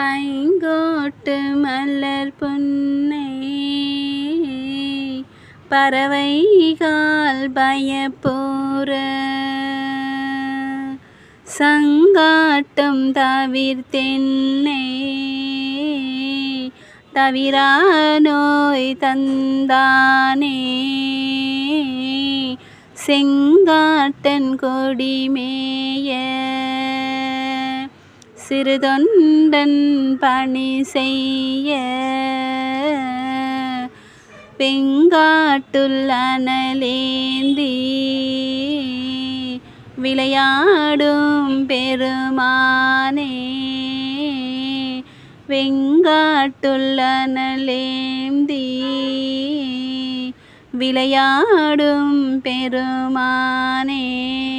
பைங்கோட்டு மலர் பொன்னை. பறவைகால் பயப்போற. சங்காட்டம் தவிர்த்தென்னை தவிரா நோய் தந்தானே. செங்காட்டன் கொடிமேய சிறுதொண்டன் பணி செய்ய வெங்காட்டுள்ளனலேந்தி விளையாடும் பெருமானே. வெங்காட்டுள்ளனலேந்தி விளையாடும் பெருமானே.